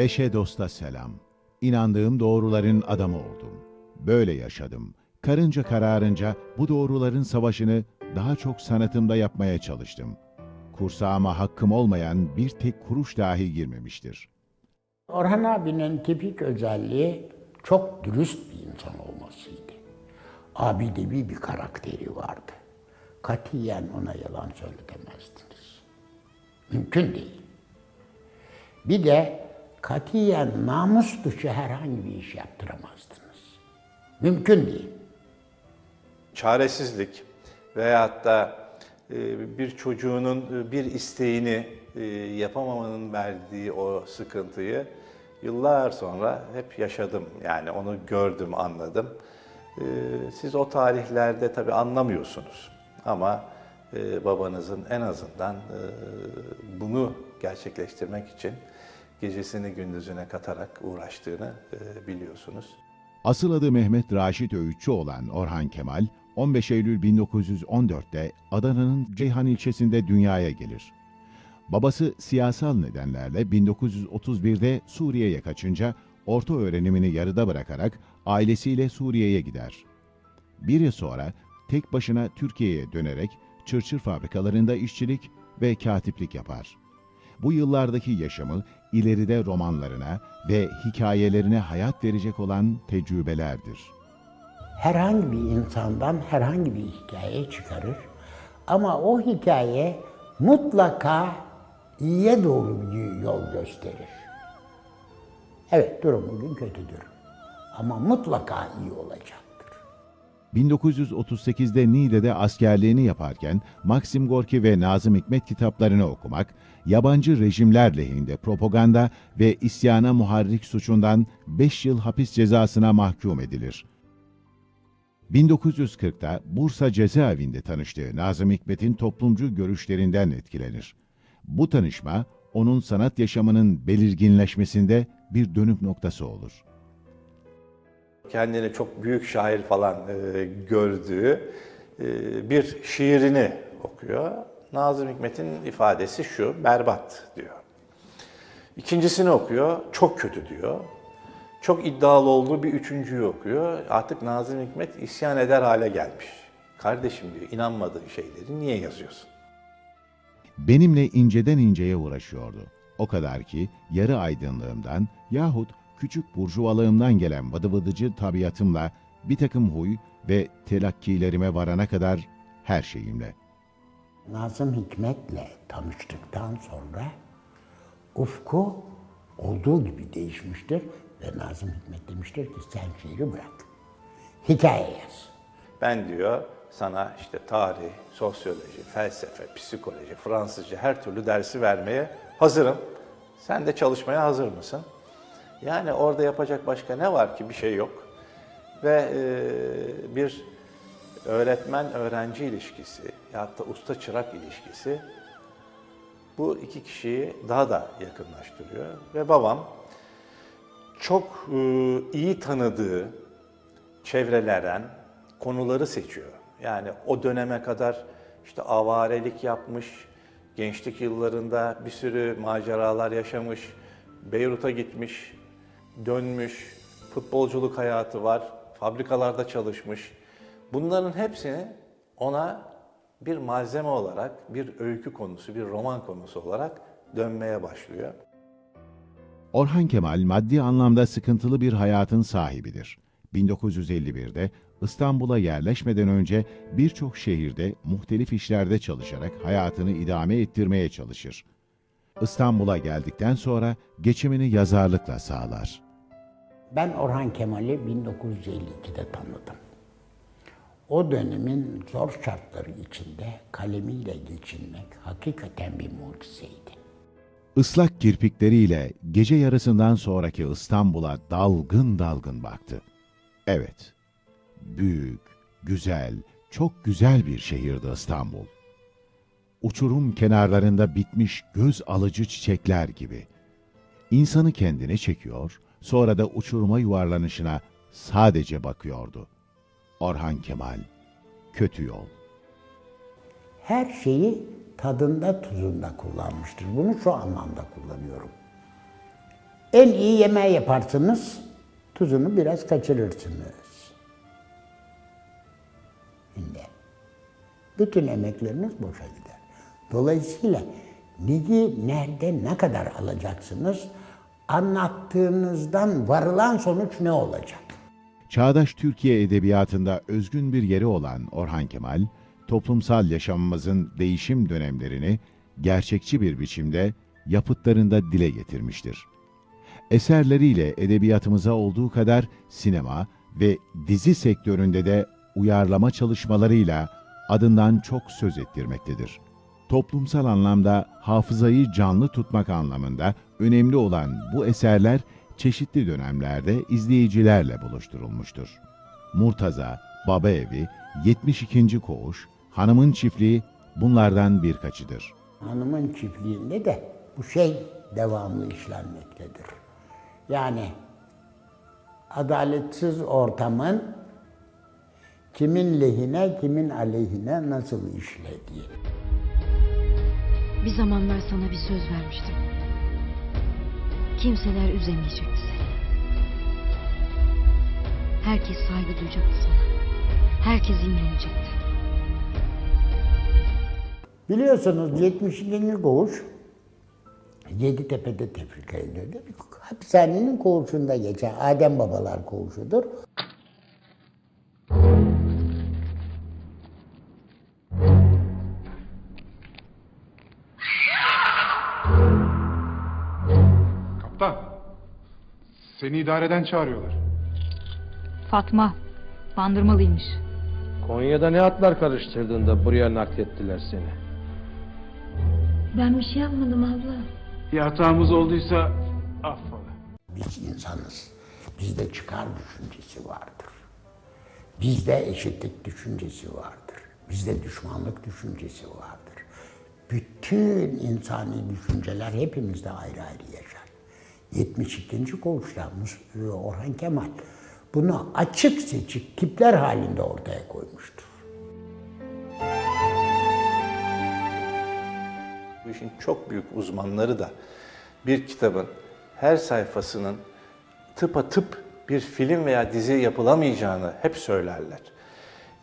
Eşe dosta selam. İnandığım doğruların adamı oldum. Böyle yaşadım. Karınca kararınca bu doğruların savaşını daha çok sanatımda yapmaya çalıştım. Kursağıma hakkım olmayan bir tek kuruş dahi girmemiştir. Orhan abinin tipik özelliği çok dürüst bir insan olmasıydı. Abidevi bir karakteri vardı. Katiyen ona yalan söyletemezdiniz. Mümkün değil. Bir de katiyen namus dışı herhangi bir iş yaptıramazdınız. Mümkün değil. çaresizlik veyahut da e, bir çocuğunun e, bir isteğini e, yapamamanın verdiği o sıkıntıyı yıllar sonra hep yaşadım. Yani onu gördüm, anladım. Siz o tarihlerde tabii anlamıyorsunuz ama babanızın en azından bunu gerçekleştirmek için gecesini gündüzüne katarak uğraştığını e, biliyorsunuz. Asıl adı Mehmet Raşit Öğütçü olan Orhan Kemal, 15 Eylül 1914'te Adana'nın Ceyhan ilçesinde dünyaya gelir. Babası siyasal nedenlerle 1931'de Suriye'ye kaçınca orta öğrenimini yarıda bırakarak ailesiyle Suriye'ye gider. Bir yıl sonra tek başına Türkiye'ye dönerek çırçır fabrikalarında işçilik ve katiplik yapar. Bu yıllardaki yaşamı ileride romanlarına ve hikayelerine hayat verecek olan tecrübelerdir. herhangi bir insandan herhangi bir hikaye çıkarır. Ama o hikaye mutlaka iyiye doğru bir yol gösterir. Evet durum bugün kötüdür. Ama mutlaka iyi olacaktır. 1938'de Niğde'de askerliğini yaparken Maxim Gorki ve Nazım Hikmet kitaplarını okumak, yabancı rejimler lehinde propaganda ve isyana muharrik suçundan 5 yıl hapis cezasına mahkum edilir. 1940'da Bursa cezaevinde tanıştığı Nazım Hikmet'in toplumcu görüşlerinden etkilenir. Bu tanışma onun sanat yaşamının belirginleşmesinde bir dönüm noktası olur. Kendini çok büyük şair falan e, gördüğü e, bir şiirini okuyor. Nazım Hikmet'in ifadesi şu, berbat diyor. İkincisini okuyor, çok kötü diyor. Çok iddialı olduğu bir üçüncüyü okuyor. Artık Nazım Hikmet isyan eder hale gelmiş. Kardeşim diyor, inanmadığın şeyleri niye yazıyorsun? benimle inceden inceye uğraşıyordu. O kadar ki yarı aydınlığımdan yahut küçük burjuvalığımdan gelen vıdıvıdıcı tabiatımla bir takım huy ve telakkilerime varana kadar her şeyimle. Nazım Hikmet'le tanıştıktan sonra ufku olduğu gibi değişmiştir ve Nazım Hikmet demiştir ki sen şiiri bırak. Hikaye yaz. Ben diyor sana işte tarih, sosyoloji, felsefe, psikoloji, Fransızca her türlü dersi vermeye hazırım. Sen de çalışmaya hazır mısın? Yani orada yapacak başka ne var ki bir şey yok. Ve e, bir öğretmen-öğrenci ilişkisi ya da usta-çırak ilişkisi bu iki kişiyi daha da yakınlaştırıyor. Ve babam çok e, iyi tanıdığı çevrelerden konuları seçiyor. Yani o döneme kadar işte avarelik yapmış, gençlik yıllarında bir sürü maceralar yaşamış, Beyrut'a gitmiş, dönmüş, futbolculuk hayatı var, fabrikalarda çalışmış. Bunların hepsini ona bir malzeme olarak, bir öykü konusu, bir roman konusu olarak dönmeye başlıyor. Orhan Kemal maddi anlamda sıkıntılı bir hayatın sahibidir. 1951'de İstanbul'a yerleşmeden önce birçok şehirde muhtelif işlerde çalışarak hayatını idame ettirmeye çalışır. İstanbul'a geldikten sonra geçimini yazarlıkla sağlar. Ben Orhan Kemal'i 1952'de tanıdım. O dönemin zor şartları içinde kalemiyle geçinmek hakikaten bir mucizeydi. Islak kirpikleriyle gece yarısından sonraki İstanbul'a dalgın dalgın baktı. Evet, büyük, güzel, çok güzel bir şehirdi İstanbul. Uçurum kenarlarında bitmiş göz alıcı çiçekler gibi. İnsanı kendine çekiyor, sonra da uçuruma yuvarlanışına sadece bakıyordu. Orhan Kemal, Kötü Yol. Her şeyi tadında tuzunda kullanmıştır. Bunu şu anlamda kullanıyorum. En iyi yemeği yaparsınız, tuzunu biraz kaçırırsınız. Şimdi bütün emekleriniz boşa gider. Dolayısıyla neyi, nerede, ne kadar alacaksınız? Anlattığınızdan varılan sonuç ne olacak? Çağdaş Türkiye edebiyatında özgün bir yeri olan Orhan Kemal, toplumsal yaşamımızın değişim dönemlerini gerçekçi bir biçimde yapıtlarında dile getirmiştir. Eserleriyle edebiyatımıza olduğu kadar sinema ve dizi sektöründe de uyarlama çalışmalarıyla adından çok söz ettirmektedir. Toplumsal anlamda hafızayı canlı tutmak anlamında önemli olan bu eserler çeşitli dönemlerde izleyicilerle buluşturulmuştur. Murtaza, Baba Evi, 72. Koğuş, Hanımın Çiftliği bunlardan birkaçıdır. Hanımın çiftliğinde de bu şey devamlı işlenmektedir. Yani adaletsiz ortamın kimin lehine, kimin aleyhine nasıl işlediği. Bir zamanlar sana bir söz vermiştim. Kimseler üzemeyecekti seni. Herkes saygı duyacaktı sana. Herkes imrenecekti. Biliyorsunuz 72. koğuş Yeditepe'de tefrika edildi. Hapishanenin koğuşunda geçen Adem Babalar koğuşudur. Seni idareden çağırıyorlar. Fatma. Bandırmalıymış. Konya'da ne atlar karıştırdın da buraya naklettiler seni? Ben bir şey yapmadım abla. Bir hatamız olduysa affola. Biz insanız. Bizde çıkar düşüncesi vardır. Bizde eşitlik düşüncesi vardır. Bizde düşmanlık düşüncesi vardır. Bütün insani düşünceler hepimizde ayrı ayrı yaşar. 72. koğuşta Mus- Orhan Kemal bunu açık seçik tipler halinde ortaya koymuştur. Bu işin çok büyük uzmanları da bir kitabın her sayfasının tıpatıp bir film veya dizi yapılamayacağını hep söylerler.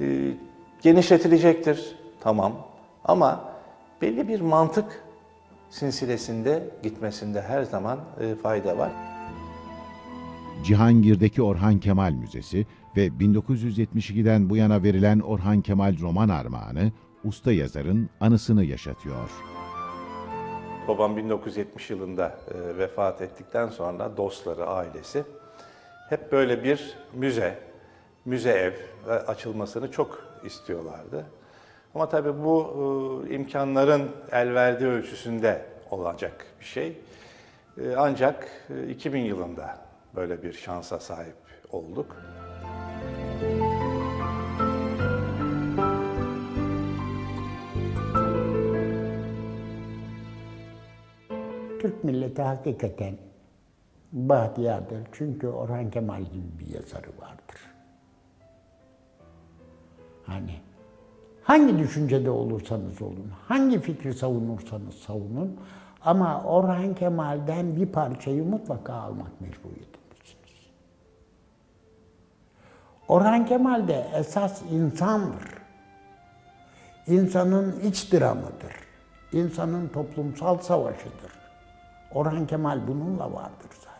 Ee, genişletilecektir, tamam. Ama belli bir mantık sinsilesinde gitmesinde her zaman e, fayda var. Cihangir'deki Orhan Kemal Müzesi ve 1972'den bu yana verilen Orhan Kemal roman armağanı usta yazarın anısını yaşatıyor. Babam 1970 yılında e, vefat ettikten sonra dostları, ailesi hep böyle bir müze, müze ev e, açılmasını çok istiyorlardı. Ama tabii bu e, imkanların el verdiği ölçüsünde olacak bir şey. E, ancak e, 2000 yılında böyle bir şansa sahip olduk. Türk milleti hakikaten bahtiyardır. Çünkü Orhan Kemal gibi bir yazarı vardır. Hani hangi düşüncede olursanız olun, hangi fikri savunursanız savunun ama Orhan Kemal'den bir parçayı mutlaka almak mecburiyetindesiniz. Orhan Kemal de esas insandır. İnsanın iç dramıdır. İnsanın toplumsal savaşıdır. Orhan Kemal bununla vardır zaten.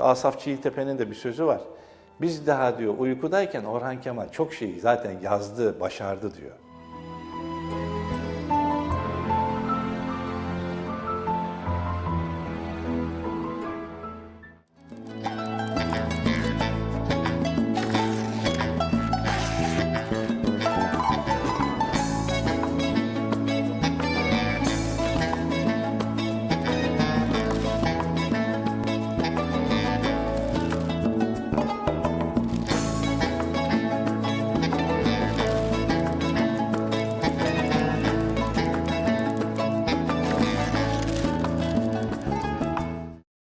İşte Asaf Çiğitepe'nin de bir sözü var. Biz daha diyor uykudayken Orhan Kemal çok şeyi zaten yazdı, başardı diyor.